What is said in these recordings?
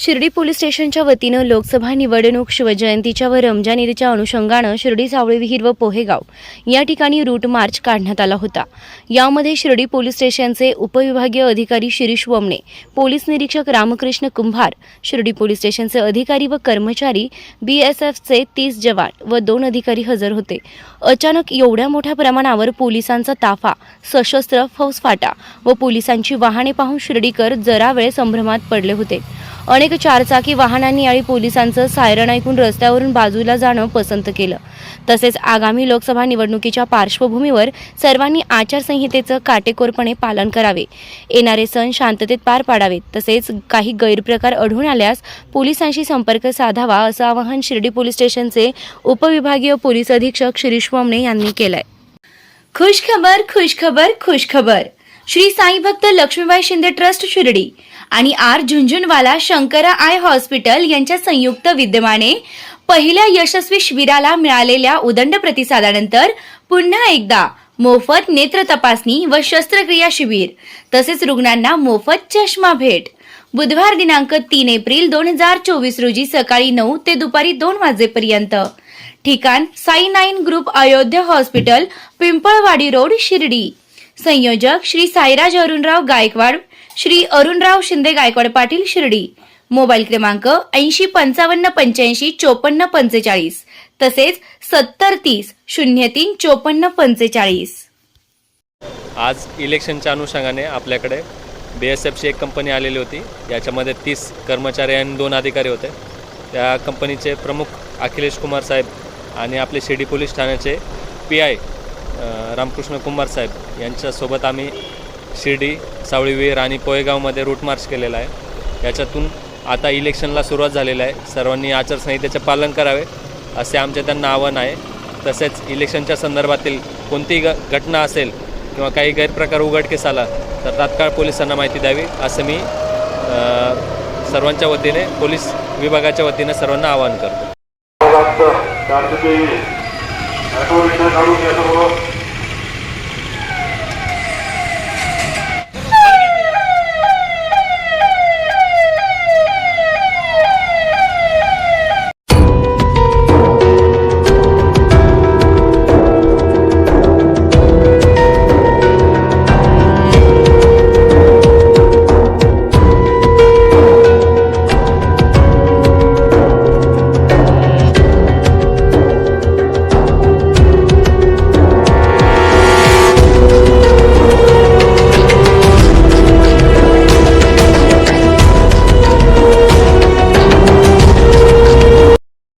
Shirdi police स्टेशनच्या वतीनं लोकसभा निवडणूक शिवजयंतीच्या व रमजान ईदच्या अनुषंगानं शिर्डी सावळी विहीर व पोहेगाव या ठिकाणी रूट मार्च काढण्यात आला होता. यामध्ये शिर्डी पोलीस स्टेशनचे उपविभागीय अधिकारी शिरीष वमणे पोलीस निरीक्षक रामकृष्ण कुंभार शिर्डी पोलीस स्टेशनचे अधिकारी व कर्मचारी बी एस एफचे तीस जवान व दोन अधिकारी हजर होते. अचानक एवढ्या मोठ्या प्रमाणावर पोलिसांचा ताफा सशस्त्र फौजफाटा व पोलिसांची वाहने पाहून शिर्डीकर जरा वेळ संभ्रमात पडले होते. अनेक चारचाकी वाहनांनी आणि पोलिसांचं सायरन ऐकून रस्त्यावरून बाजूला जाणं पसंत केलं. तसेच आगामी लोकसभा निवडणुकीच्या पार्श्वभूमीवर सर्वांनी आचारसंहितेचं काटेकोरपणे पालन करावे. येणारे सण शांततेत पार पाडावेत. तसेच काही गैरप्रकार आढळून आल्यास पोलिसांशी संपर्क साधावा असं आवाहन शिर्डी पोलीस स्टेशनचे उपविभागीय पोलीस अधीक्षक शिरीष वमणे यांनी केलंय. खुश खबर खुश खबर खुश खबर. श्री साई भक्त लक्ष्मीबाई शिंदे ट्रस्ट शिर्डी. आणि R Jhunjhunwala Shankara eye hospital यांच्या संयुक्त विद्यमाने पहिल्या यशस्वी शिबिराला मिळालेल्या उदंड प्रतिसादानंतर पुन्हा एकदा मोफत नेत्र तपासणी व शस्त्रक्रिया शिबिर तसेच रुग्णांना मोफत चष्मा भेट. बुधवार दिनांक तीन एप्रिल दोन हजार चोवीस रोजी सकाळी नऊ ते दुपारी दोन वाजेपर्यंत. ठिकाण Sai nine group Ayodhya hospital Pimpalwadi road Shirdi. संयोजक श्री साईराज अरुणराव गायकवाड श्री अरुणराव शिंदे गायकवाड पाटील शिर्डी. मोबाईल क्रमांक ऐंशी पंचावन्न पंच्याऐंशी चोपन्न पंचेचाळीस. तसेच सत्तर तीस शून्य तीन चोपन्न पंचेचाळीस. आज इलेक्शनच्या अनुषंगाने आपल्याकडे बी एस एफची एक कंपनी आलेली होती. याच्यामध्ये तीस कर्मचारी आणि दोन अधिकारी होते. त्या कंपनीचे प्रमुख अखिलेश कुमार साहेब आणि आपले शिर्डी पोलीस ठाण्याचे पी आय रामकृष्ण कुमार साहेब यांच्यासोबत आम्ही शिर्डी सावळीवीर आणि पोयगावमध्ये रूट मार्च केलेला आहे. याच्यातून आता इलेक्शनला सुरुवात झालेली आहे. सर्वांनी आचारसंहितेचे पालन करावे असे आमचे त्यांना आव्हान आहे. तसेच इलेक्शनच्या संदर्भातील कोणतीही ग घटना असेल किंवा काही गैरप्रकार उघडकीस आला तर तात्काळ पोलिसांना माहिती द्यावी असं मी सर्वांच्या वतीने पोलीस विभागाच्या वतीने सर्वांना आवाहन करतो.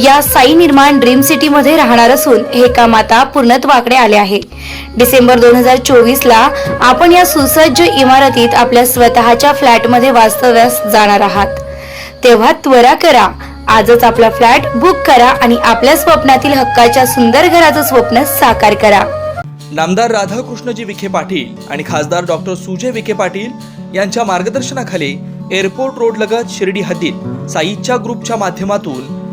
या साई निर्माण ड्रीम सिटीमध्ये राहणार असून हे काम आता पूर्णत्वाकडे आले आहे. डिसेंबर दोन हजार चोवीस ला आपण या सुसज्ज इमारतीत आपल्या स्वतःच्या फ्लॅटमध्ये वास्तव्यास जाणार आहात. तेव्हा त्वरा करा. आजच आपला फ्लॅट बुक करा आणि आपल्या स्वप्नातील हक्काच्या सुंदर घराचं स्वप्न साकार करा. नामदार राधाकृष्णजी विखे पाटील आणि खासदार डॉक्टर सुजय विखे पाटील यांच्या मार्गदर्शनाखाली एअरपोर्ट रोड लगत शिर्डी हद्दीत साईच्या ग्रुपच्या माध्यमातून